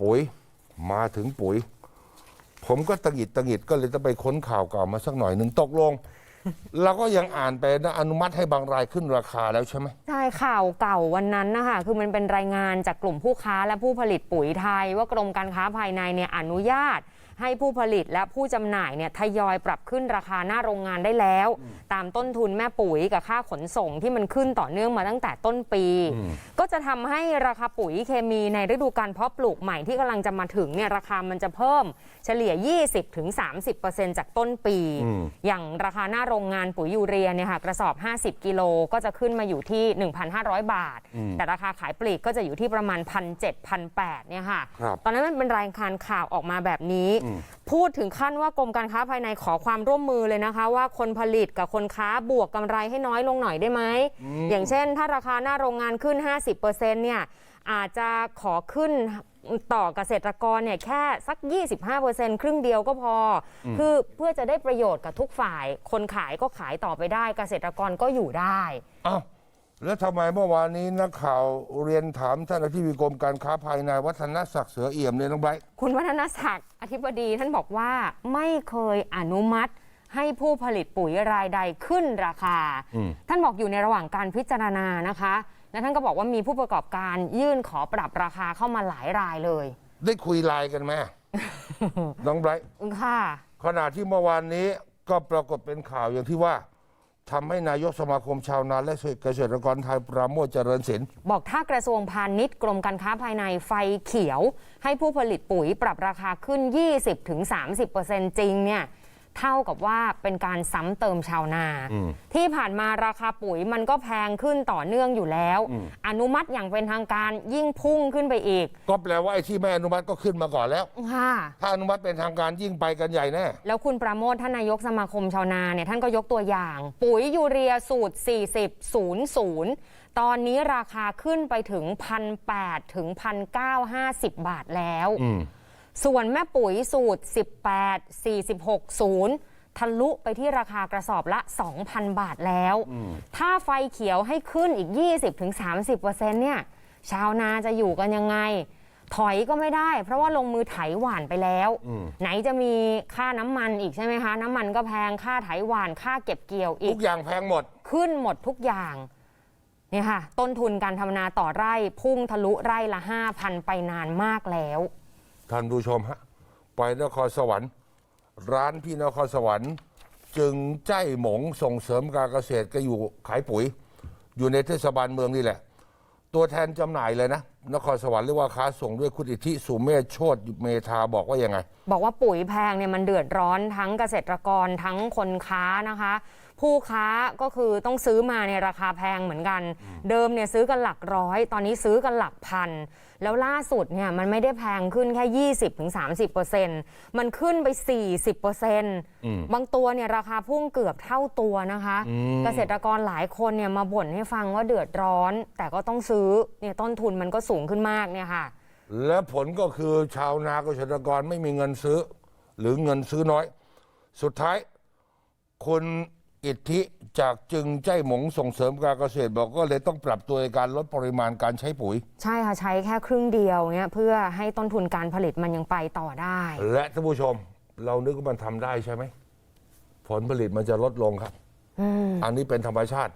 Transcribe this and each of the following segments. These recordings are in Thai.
ปุ๋ยมาถึงปุ๋ย ผมก็ตะหิดตะหิดก็เลยจะไปค้นข่าวเก่ามาสักหน่อยหนึ่งตกลงเราก็ยังอ่านไปนะอนุมัติให้บางรายขึ้นราคาแล้วใช่ไหมใช่ข่าวเก่าวันนั้นนะคะคือมันเป็นรายงานจากกลุ่มผู้ค้าและผู้ผลิตปุ๋ยไทย ว่ากรมการค้าภายในเนี่ยอนุญาต ให้ผู้ผลิตและผู้จำหน่ายเนี่ยทยอยปรับขึ้นราคาหน้าโรงงานได้แล้ว ตามต้นทุนแม่ปุ๋ยกับค่าขนส่งที่มันขึ้นต่อเนื่องมาตั้งแต่ต้นปี ก็จะทำให้ราคาปุ๋ยเคมีในฤดูการเพาะปลูกใหม่ที่กำลังจะมาถึงเนี่ยราคามันจะเพิ่มเฉลี่ย 20-30%จากต้นปีอืมอย่างราคาหน้าโรงงานปุ๋ยยูเรียเนี่ยค่ะกระสอบ 50 กิโลก็จะขึ้นมาอยู่ที่ 1,500 บาท แต่ราคาขายปลีกก็จะอยู่ที่ประมาณ 1,700 1,800เนี่ยค่ะครับตอนนั้นมันเป็นรายงานข่าวออกมาแบบนี้พูดถึงขั้นว่ากรมการค้าภายในขอความร่วมมือเลยนะคะ ว่าคนผลิตกับคนค้าบวกกำไรให้น้อยลงหน่อยได้ไหมอย่างเช่น ถ้าราคาหน้าโรงงานขึ้น 50%เนี่ยอาจจะขอขึ้นต่อเกษตรกรเนี่ยแค่สัก 25%ครึ่งเดียวก็พออคือเพื่อจะได้ประโยชน์กับทุกฝ่าย คนขายก็ขายต่อไปได้ เกษตรกรก็อยู่ได้อ้าว แล้วทำไมเมื่อวานนี้นักข่าวเรียนถามท่านอธิบดีกรมการค้าภายในวัฒนศักดิ์เสือเอี่ยมเนี่ยน้องไบรท์คุณวัฒนศักดิ์อธิบดีท่านบอกว่าไม่เคยอนุมัติให้ผู้ผลิตปุ๋ยรายใดขึ้นราคา ท่านบอกอยู่ในระหว่างการพิจารณานะคะ และท่านก็บอกว่ามีผู้ประกอบการยื่นขอปรับราคาเข้ามาหลายรายเลย ได้คุยไลน์กันไหม น้องไบรท์ค่ะ ขณะที่เมื่อวานนี้ก็ปรากฏเป็นข่าวอย่างที่ว่า ทำให้นายกสมาคมชาวนาและเกษตรกรไทยปราโมทเจริญศิลป์บอกถ้ากระทรวงพาณิชย์กรมการค้าภายในไฟเขียว ให้ผู้ผลิตปุ๋ยปรับราคาขึ้น 20-30%จริงเนี่ย เท่ากับว่าเป็นการซ้ำเติมชาวนา ที่ผ่านมาราคาปุ๋ยมันก็แพงขึ้นต่อเนื่องอยู่แล้ว อนุมัติอย่างเป็นทางการยิ่งพุ่งขึ้นไปอีก ก็แปลว่าไอ้ที่ไม่อนุมัติก็ขึ้นมาก่อนแล้วค่ะถ้าอนุมัติเป็นทางการยิ่งไปกันใหญ่แน่แล้วคุณประโมทท่านนายกสมาคมชาวนาเนี่ยท่านก็ยกตัวอย่าง ปุ๋ยยูเรียสูตร 40 00 ตอนนี้ราคาขึ้นไปถึง1,800ถึง1,950 บาทแล้ว ส่วนแม่ปุ๋ยสูตร 18 46 0 ทะลุไปที่ราคากระสอบละ 2,000 บาทแล้ว ถ้าไฟเขียวให้ขึ้นอีก 20-30%เนี่ย ชาวนาจะอยู่กันยังไง ถอยก็ไม่ได้ เพราะว่าลงมือไถหวานไปแล้ว ไหนจะมีค่าน้ำมันอีกใช่ไหมคะ น้ำมันก็แพงค่าไถหวานค่าเก็บเกี่ยวอีทุกกอย่างแพงหมด ขึ้นหมดทุกอย่างเนี่ยค่ะ ต้นทุนการทำนาต่อไร่พุ่งทะลุไร่ละ 5,000 ไปนานมากแล้ว ท่านผู้ชมฮะไปนครสวรรค์ ร้านพี่นครสวรรค์ จึงใจหมงส่งเสริมการเกษตรก็อยู่ขายปุ๋ย อยู่ในเทศบาลเมืองนี่แหละ ตัวแทนจำหน่ายเลยนะนครสวรรค์เรียกว่าค้าส่งด้วยคุณอิทธิสุเมธโชตเมธาบอกว่ายังไง บอกว่าปุ๋ยแพงเนี่ยมันเดือดร้อนทั้งเกษตรกรทั้งคนค้านะคะ ผู้ค้าก็คือต้องซื้อมาในราคาแพงเหมือนกัน เดิมเนี่ยซื้อกันหลักร้อย ตอนนี้ซื้อกันหลักพัน แล้วล่าสุดเนี่ยมันไม่ได้แพงขึ้นแค่ 20-30%มันขึ้นไป 40%บางตัวเนี่ยราคาพุ่งเกือบเท่าตัวนะคะ เกษตรกรหลายคนเนี่ยมาบ่นให้ฟังว่าเดือดร้อน แต่ก็ต้องซื้อเนี่ยต้นทุนมันก็สูงขึ้นมากเนี่ยค่ะ และผลก็คือชาวนาเกษตรกรไม่มีเงินซื้อ หรือเงินซื้อน้อย สุดท้ายคุณอิทธิจากจึงใจหมงส่งเสริมการเกษตรบอกก็เลยต้องปรับตัวในการลดปริมาณการใช้ปุ๋ย ใช่ค่ะ ใช้แค่ครึ่งเดียวเนี่ยเพื่อให้ต้นทุนการผลิตมันยังไปต่อได้ และท่านผู้ชม เรานึกว่ามันทำได้ใช่ไหม ผลผลิตมันจะลดลงครับ อันนี้เป็นธรรมชาติ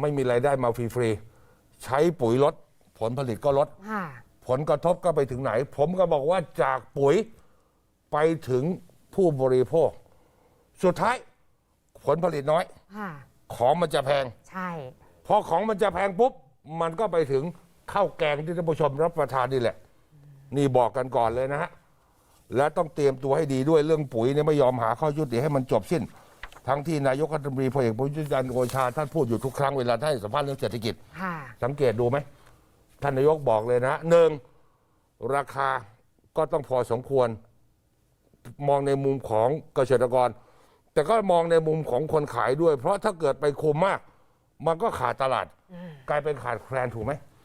ไม่มีไรายได้มาฟรีๆ ใช้ปุ๋ยลด ผลผลิตก็ลด ค่ะ ผลกระทบก็ไปถึงไหน ผมก็บอกว่าจากปุ๋ยไปถึงผู้บริโภค สุดท้าย ผลผลิตน้อย ค่ะ ของมันจะแพง ใช่ พอของมันจะแพงปุ๊บ มันก็ไปถึงข้าวแกงที่ท่านผู้ชมรับประทานนี่แหละ นี่บอกกันก่อนเลยนะฮะ และต้องเตรียมตัวให้ดีด้วยเรื่องปุ๋ยเนี่ยไม่ยอมหาข้อยุติให้มันจบสิ้น ทั้งที่นายกรัฐมนตรีพลเอกประยุทธ์จันทร์โอชาท่านพูดอยู่ทุกครั้งเวลาท่านให้สัมภาษณ์เรื่องเศรษฐกิจ ค่ะ สังเกตดูไหม ท่านนายกบอกเลยนะหนึ่งราคาก็ต้องพอสมควร มองในมุมของเกษตรกร แต่ก็มองในมุมของคนขายด้วย เพราะถ้าเกิดไปคุมมาก มันก็ขาดตลาด กลายเป็นขาดแคลนถูกไหม